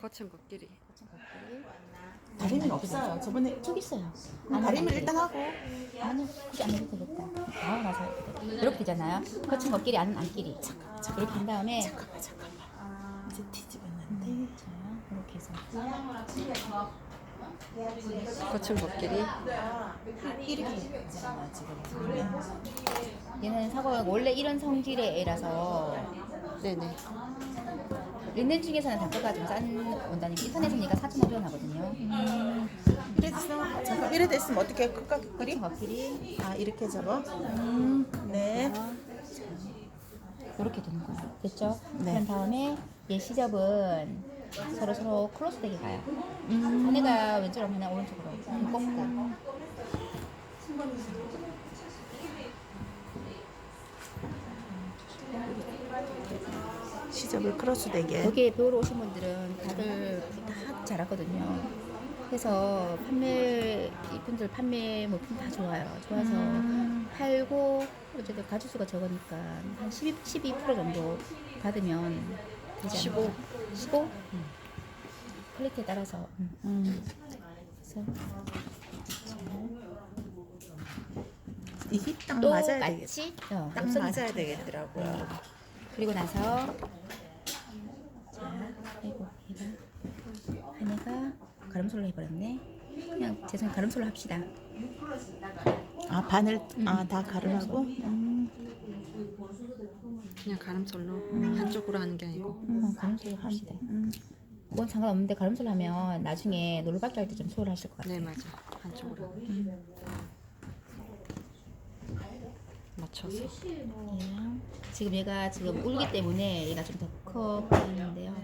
거친 코끼리. 다리는 없어요. 저번에 저기 있어요. 다리는 일단 하고 아니요, 그게 안 해도 되겠다. 나와 나서 이렇게 돼. 이렇게 되잖아요. 거친 것끼리 아는 안끼리. 이렇게 한 다음에 잠깐만 잠깐만 이제 뒤집었는데 자, 이렇게 해서 거친 코끼리. 이렇게 지금 얘는 사과가 원래 이런 성질의 애라서 네네. 린넨 중에서는 단가가 좀 싼 원단이 인터넷이니까 4,500원 하거든요. 이래 됐으면 잠깐 이래 됐으면 어떻게 해? 끝까 그리? 거친 것끼리 아 이렇게 접어 음, 네 이렇게 되는 거예요. 됐죠? 네. 그런 다음에 얘 시접은 서로 서로 클로스 되게 가요. 하나가 왼쪽으로 하나 오른쪽으로 꺾고 시접을 크로스 되게 여기에 배우러 오신 분들은 다들 다 잘하거든요. 그래서 판매 이분들 판매 물품 다 좋아요. 좋아서 팔고 어쨌든 가짓수가 적으니까 한 12, 12% 정도 받으면 되지 15. 않을까? 15? 퀄리티에 따라서 음. 음. 그래서 이게 딱 맞아야 똑같이 어, 딱 맞아야 되겠더라고요 그리고 나서 자 그리고 얘가 한이가 가름솔로 해버렸네 그냥 죄송해요 가름솔로 합시다 아 바늘 아 다 가르라고 음. 그냥 가름솔로 한쪽으로 하는 게 아니고. 어, 가름솔로 합시다 음. 그건 상관없는데 가름솔로 하면 나중에 노루박기 할 때좀 수월하실 것 같아요 네 맞아. 한쪽으로. 맞춰서. 얘랑 지금 얘가 지금 울기 때문에 얘가 좀 더 커 보이는데요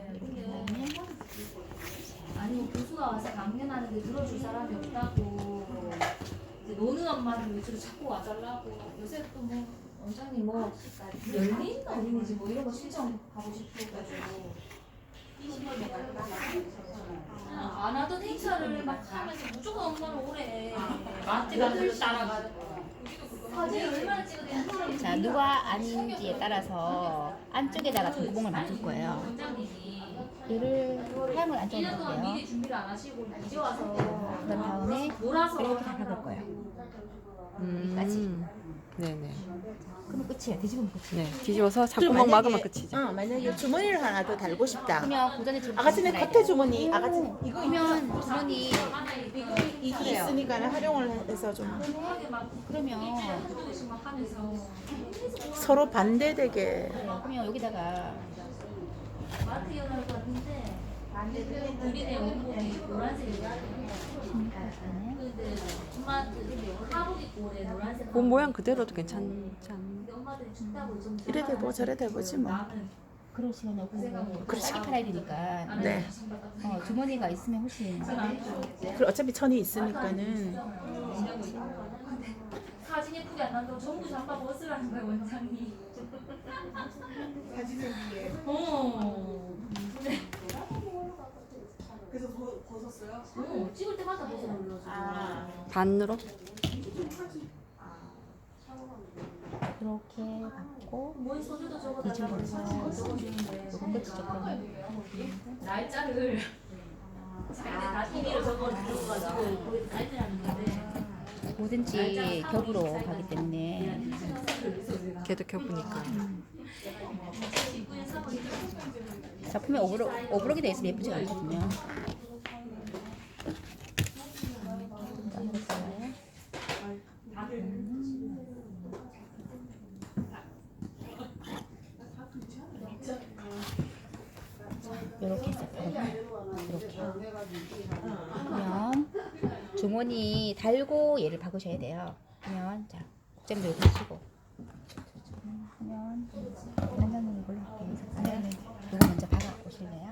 아니 교수가 와서 강연하는데 들어줄 사람이 없다고. 이제 노는 엄마들 위주로 자꾸 와달라고. 요새 또뭐 원장님 뭐 열린 어린이집 뭐 이런 거 신청 가고 싶어가지고. 아, 안 하던 행사를 막 하면서 무조건 엄마를 오래 마트를 따라가고. 사진 얼마나 찍어야 자 누가 아닌지에 따라서 안쪽에다가 등구멍을 만들 거예요. 원장님이 얘를 1년 동안 넣을게요 미리 준비를 안 하시고 이제 와서 그런 다음에 몰아서 이렇게 다 박을 거예요 여기까지. 음. 네네. 그러면 끝이에요 뒤집으면 끝이에요 네. 뒤집어서 그럼 만약에- 막으면 끝이죠. 어, 만약에 주머니를 하나 더 달고 싶다 그러면 고전에 좀 아가씨는 겉에 돼요. 주머니 아가씨 이거 그러면 주머니 이게 그래요. 있으니까 활용을 해서 좀 그러면 서로 반대되게. 그러면 여기다가 마트 연을 갔는데 우리네 원복이 노란색이야. 근데 엄마한테 하복 입고 오래 노란색. 본 모양 그대로도 괜찮지 않 근데 엄마들이 춥다고 좀. 이래 되고 저래 되고지 뭐 나는 그럴 시간이 없고. 빨리 팔아야 되니까 네. 어, 주머니가 있으면 훨씬 그리고 어차피 천이 있으니까는 예쁘게 안 난다고 전부 잠바 벗으라는 거야 원장이. 사진을 위해. 어. 그래서 벗- 벗었어요? 어, 찍을 때마다 벗어 눌러줘. 반으로? 이렇게 받고 뭔 소주도 적어달라고 뒤집어서 적어주는데 요거 끝이 조금 날짜를 자기들 다 거기 날짜라는 건데 뭐든지 겹으로 가기 때문에. 걔도 켜보니까. 작품에 오브로, 오브로기 돼 있으면 예쁘지가 않거든요. 이렇게 해서 이렇게. 그러면 주머니 달고 얘를 박으셔야 돼요. 그러면 자 국점도 이렇게 하시고 하면 원장님 이걸로 할게요. 이거 먼저 박아 오실래요?